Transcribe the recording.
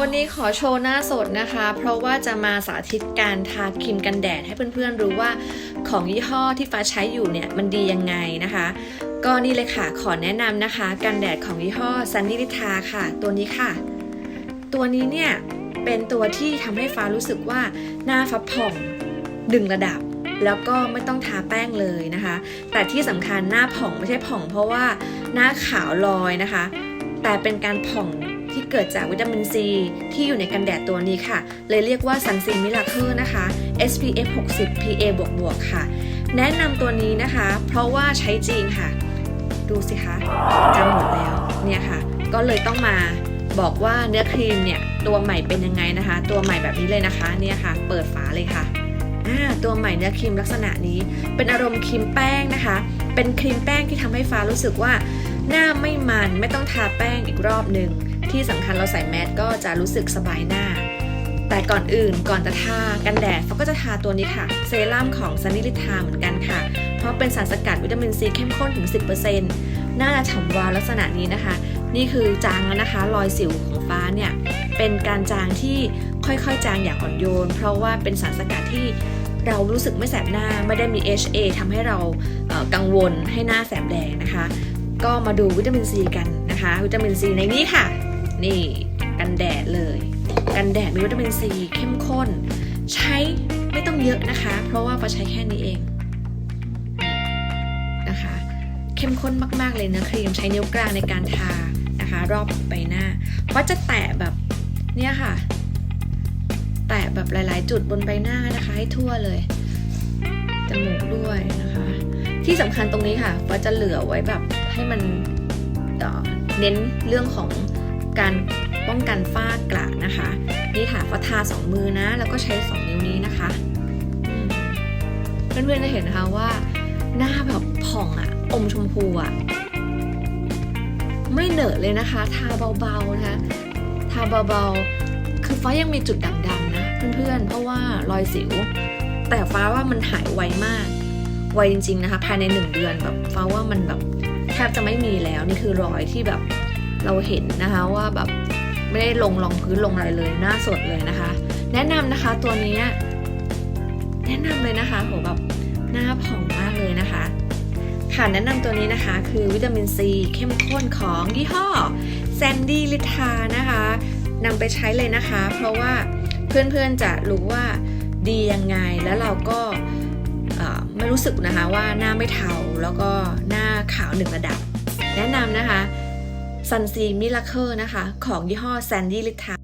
วันนี้ขอโชว์หน้าสดนะคะ เพราะว่าจะมาสาธิตการทาครีมกันแดดให้เพื่อนๆรู้ว่าของยี่ห้อที่ฟ้าใช้อยู่เนี่ยมันดียังไงนะคะ ก็นี่เลยค่ะขอแนะนำนะคะ กันแดดของยี่ห้อซันนิลิทาค่ะ ตัวนี้ค่ะ ตัวนี้เนี่ยเป็นตัวที่ทำให้ฟ้ารู้สึกว่าหน้าฟ้าผ่องดึงระดับแล้วก็ไม่ต้องทาแป้งเลยนะคะ แต่ที่สำคัญหน้าผ่องไม่ใช่ผ่อง เพราะว่าหน้าขาวลอยนะคะ แต่เป็นการผ่อง ที่เกิดจากวิตามินซีที่อยู่ในกันแดดตัวนี้ค่ะ เลยเรียกว่าซันซินมิลาเ e นะคะ SPF 60 PA บวกบวกค่ะ แนะนำตัวนี้นะคะ เพราะว่าใช้จริงค่ะ ดูสิคะจำหมดแล้วเนี่ยค่ะ ก็เลยต้องมาบอกว่าเนื้อครีมเนี่ยตัวใหม่เป็นยังไงนะคะ ตัวใหม่แบบนี้เลยนะคะเนี่ยค่ะ เปิดฝาเลยค่ะอ่าตัวใหม่เนื้อครีมลักษณะนี้ เป็นอารมณ์ครีมแป้งนะคะ เป็นครีมแป้งที่ทำให้ฟ้ารู้สึกว่า หน้าไม่มันไม่ต้องทาแป้งอีกรอบหนึ่ง ที่สำคัญเราใส่แมสก็จะรู้สึกสบายหน้า แต่ก่อนอื่นก่อนจะทากันแดดฟ้าก็จะทาตัวนี้ค่ะ เซรั่มของซันนิลิทาเหมือนกันค่ะ เพราะเป็นสารสกัดวิตามินซีเข้มข้นถึง 10%หน้าฉ่ำวาวลักษณะนี้นะคะ นี่คือจางแล้วนะคะ รอยสิวของฟ้าเนี่ยเป็นการจางที่ค่อยๆ จางอย่างอ่อนโยน เพราะว่าเป็นสารสกัดที่เรารู้สึกไม่แสบหน้าไม่ได้มี HA ทำให้เรากังวลให้หน้าแสบแดงนะคะ ก็มาดูวิตามินซีกันนะคะ วิตามินซีในนี้ค่ะ นี่ กันแดดเลย กันแดดมีวิตามินซีเข้มข้น ใช้ไม่ต้องเยอะนะคะ เพราะว่าฟ้าใช้แค่นี้เองนะคะ เข้มข้นมากๆเลยเนื้อครีมใช้นิ้วกลางในการทานะคะ รอบใบหน้าฟ้าะจะแตะแบบเนี่ยค่ะ แตะแบบหลาย ๆ จุดบนใบหน้านะคะ ให้ทั่วเลยจมูกด้วยนะคะ ที่สำคัญตรงนี้ค่ะฟ้าจะเหลือไว้แบบให้มันเน้นเรื่องของ การป้องกันฝ้ากระนะคะ นี่ค่ะฟ้าทาสองมือนะ แล้วก็ใช้สองนิ้วนี้นะคะเพื่อนๆจะเห็นนะคะว่า หน้าแบบผ่องอะอมชมพูอะไม่เหนอะเลยนะคะ ทาเบาๆนะคะทาเบาๆ คือฟ้ายังมีจุดด่างดำนะเพื่อนๆ เพราะว่ารอยสิว แต่ฟ้าว่ามันหายไวมาก ไวจริงๆนะคะ ภายในหนึ่งเดือนแบบฟ้าว่ามันแบบแทบจะไม่มีแล้วนี่คือรอยที่แบบ เราเห็นนะคะว่าแบบไม่ได้ลงรองพื้นลงอะไรเลยหน้าสดเลยนะคะ แนะนำนะคะตัวนี้แนะนำเลยนะคะโหแบบหน้าผ่องมากเลยนะคะ ค่ะแนะนำตัวนี้นะคะคือวิตามินซีเข้มข้นของยี่ห้อแซนดี้ลิทานะคะนำไปใช้เลยนะคะ เพราะว่าเพื่อนๆจะรู้ว่าดียังไงแล้วเราก็ไม่รู้สึกนะคะว่าหน้าไม่เทาแล้วก็หน้าขาวหนึ่งระดับ แนะนำนะคะ ซันซีมิลเลอร์นะคะ ของยี่ห้อแซนดี้ลิทา